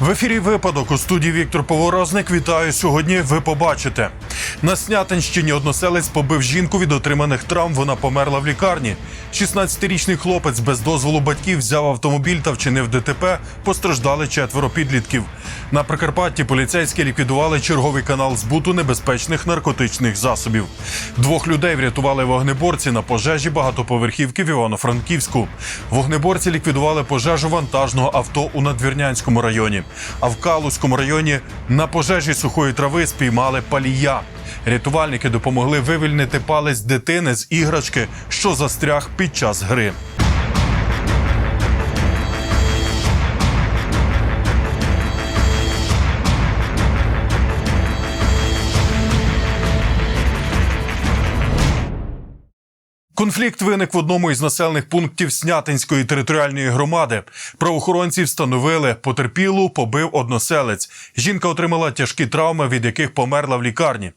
В ефірі випадок у студії Віктор Поворозник. Вітаю сьогодні. Ви побачите на Снятинщині односелець побив жінку від отриманих травм. Вона померла в лікарні. 16-річний хлопець без дозволу батьків взяв автомобіль та вчинив ДТП. Постраждали четверо підлітків. На Прикарпатті поліцейські ліквідували черговий канал збуту небезпечних наркотичних засобів. Двох людей врятували вогнеборці на пожежі багатоповерхівки в Івано-Франківську. Вогнеборці ліквідували пожежу вантажного авто у Надвірнянському районі. А в Калузькому районі на пожежі сухої трави спіймали палія. Рятувальники допомогли вивільнити палець дитини з іграшки, що застряг під час гри. Конфлікт виник в одному із населених пунктів Снятинської територіальної громади. Правоохоронці встановили, потерпілу побив односелець. Жінка отримала тяжкі травми, від яких померла в лікарні.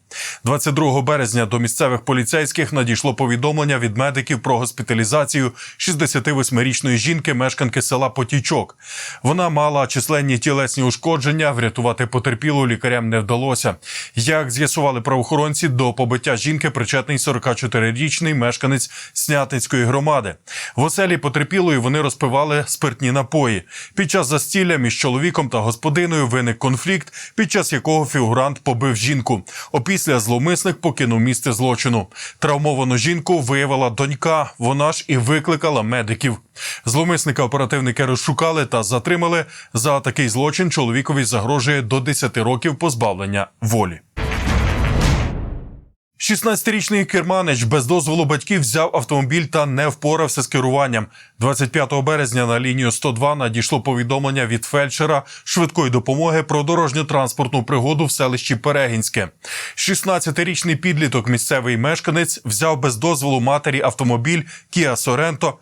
22 березня до місцевих поліцейських надійшло повідомлення від медиків про госпіталізацію 68-річної жінки, мешканки села Потічок. Вона мала численні тілесні ушкодження. Врятувати потерпілу лікарям не вдалося. Як з'ясували правоохоронці, до побиття жінки причетний 44-річний мешканець Снятинської громади. В оселі потерпілої вони розпивали спиртні напої. Під час застілля між чоловіком та господиною виник конфлікт, під час якого фігурант побив жінку. Опісля зловмисник покинув місце злочину. Травмовану жінку виявила донька. Вона ж і викликала медиків. Зловмисника оперативники розшукали та затримали. За такий злочин чоловікові загрожує до 10 років позбавлення волі. 16-річний керманич без дозволу батьків взяв автомобіль та не впорався з керуванням. 25 березня на лінію 102 надійшло повідомлення від фельдшера швидкої допомоги про дорожньо-транспортну пригоду в селищі Перегінське. 16-річний підліток, місцевий мешканець, взяв без дозволу матері автомобіль Kia Sorento,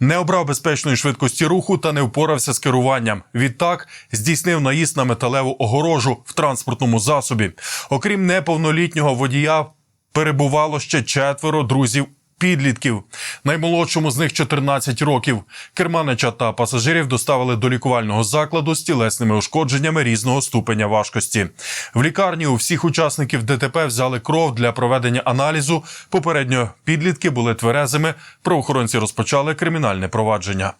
не обрав безпечної швидкості руху та не впорався з керуванням. Відтак здійснив наїзд на металеву огорожу в транспортному засобі. Окрім неповнолітнього водія, перебувало ще четверо друзів. Підлітків наймолодшому з них 14 років. Керманича та пасажирів доставили до лікувального закладу з тілесними ушкодженнями різного ступеня важкості. В лікарні у всіх учасників ДТП взяли кров для проведення аналізу. Попередньо підлітки були тверезими. Правоохоронці розпочали кримінальне провадження.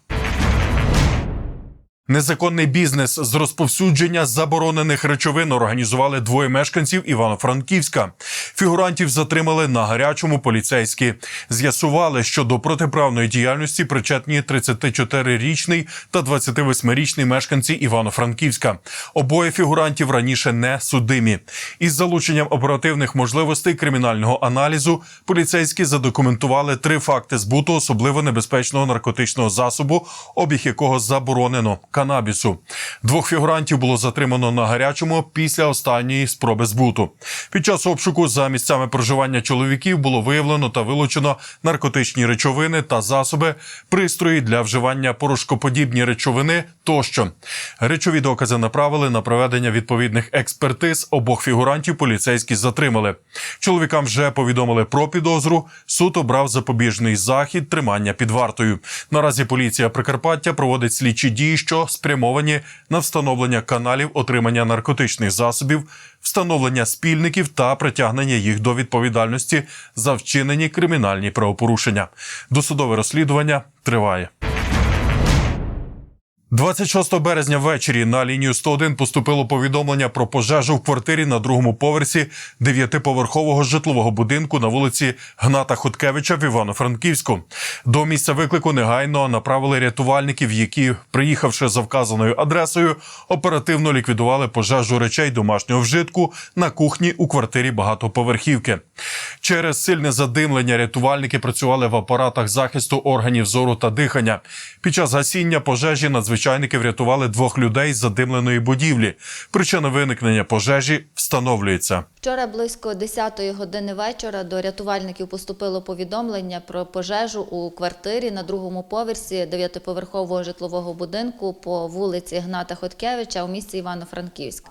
Незаконний бізнес з розповсюдження заборонених речовин організували двоє мешканців Івано-Франківська. Фігурантів затримали на гарячому поліцейські. З'ясували, що до протиправної діяльності причетні 34-річний та 28-річний мешканці Івано-Франківська. Обоє фігурантів раніше не судимі. Із залученням оперативних можливостей кримінального аналізу поліцейські задокументували три факти збуту особливо небезпечного наркотичного засобу, обіг якого заборонено канабісу. Двох фігурантів було затримано на гарячому після останньої спроби збуту. Під час обшуку за місцями проживання чоловіків було виявлено та вилучено наркотичні речовини та засоби, пристрої для вживання порошкоподібні речовини тощо. Речові докази направили на проведення відповідних експертиз. Обох фігурантів поліцейські затримали. Чоловікам вже повідомили про підозру. Суд обрав запобіжний захід тримання під вартою. Наразі поліція Прикарпаття проводить слідчі дії, що спрямовані на встановлення каналів отримання наркотичних засобів, встановлення спільників та притягнення їх до відповідальності за вчинені кримінальні правопорушення. Досудове розслідування триває. 26 березня ввечері на лінію 101 поступило повідомлення про пожежу в квартирі на другому поверсі дев'ятиповерхового житлового будинку на вулиці Гната Хоткевича в Івано-Франківську. До місця виклику негайно направили рятувальників, які, приїхавши за вказаною адресою, оперативно ліквідували пожежу речей домашнього вжитку на кухні у квартирі багатоповерхівки. Через сильне задимлення рятувальники працювали в апаратах захисту органів зору та дихання. Під час гасіння пожежі надзвичайники врятували двох людей з задимленої будівлі. Причина виникнення пожежі встановлюється. Вчора близько 10-ї години вечора до рятувальників поступило повідомлення про пожежу у квартирі на другому поверсі дев'ятиповерхового житлового будинку по вулиці Гната Хоткевича у місті Івано-Франківськ.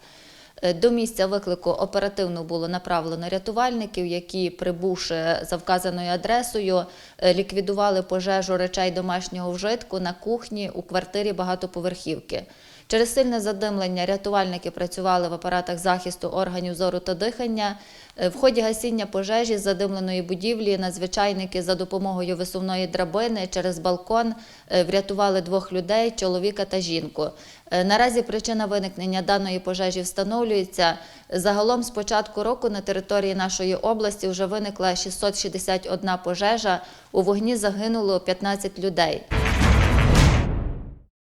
Е, До місця виклику оперативно було направлено рятувальників, які, прибувши за вказаною адресою, е, ліквідували пожежу речей домашнього вжитку на кухні у квартирі багатоповерхівки. Через сильне задимлення рятувальники працювали в апаратах захисту органів зору та дихання. Е, В ході гасіння пожежі з задимленої будівлі надзвичайники за допомогою висувної драбини через балкон е, врятували двох людей чоловіка та жінку. Е, Наразі причина виникнення даної пожежі встановлюється. Загалом з початку року на території нашої області вже виникла 661 пожежа. У вогні загинуло 15 людей.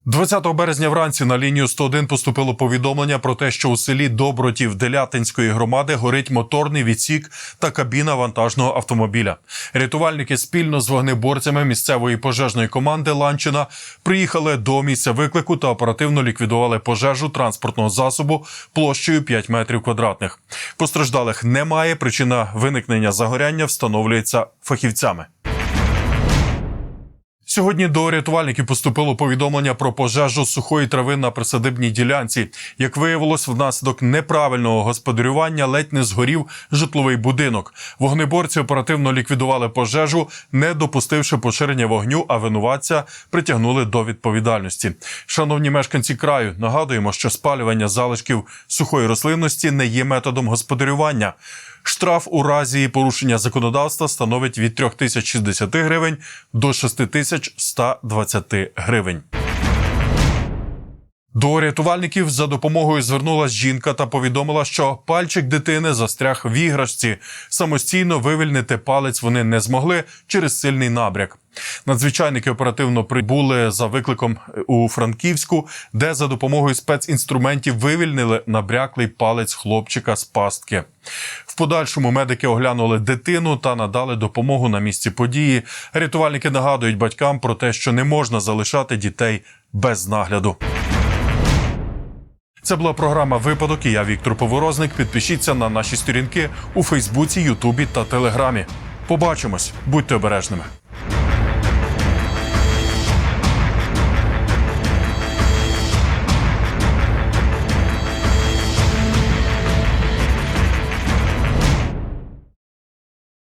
20 березня вранці на лінію 101 поступило повідомлення про те, що у селі Добротів Делятинської громади горить моторний відсік та кабіна вантажного автомобіля. Рятувальники спільно з вогнеборцями місцевої пожежної команди Ланчина приїхали до місця виклику та оперативно ліквідували пожежу транспортного засобу площею 5 метрів квадратних. Постраждалих немає. Причина виникнення загоряння встановлюється фахівцями. Сьогодні до рятувальників поступило повідомлення про пожежу сухої трави на присадибній ділянці. Як виявилось, внаслідок неправильного господарювання ледь не згорів житловий будинок. Вогнеборці оперативно ліквідували пожежу, не допустивши поширення вогню, а винуватця притягнули до відповідальності. Шановні мешканці краю, нагадуємо, що спалювання залишків сухої рослинності не є методом господарювання. Штраф у разі порушення законодавства становить від 3060 гривень до 6120 гривень. До рятувальників за допомогою звернулась жінка та повідомила, що пальчик дитини застряг в іграшці. Самостійно вивільнити палець вони не змогли через сильний набряк. Надзвичайники оперативно прибули за викликом у Франківську, де за допомогою спецінструментів вивільнили набряклий палець хлопчика з пастки. В подальшому медики оглянули дитину та надали допомогу на місці події. Рятувальники нагадують батькам про те, що не можна залишати дітей без нагляду. Це була програма Випадок. і Я Віктор Поворозник. Підпишіться на наші сторінки у Фейсбуці, Ютубі та Телеграмі. Побачимось, будьте обережними.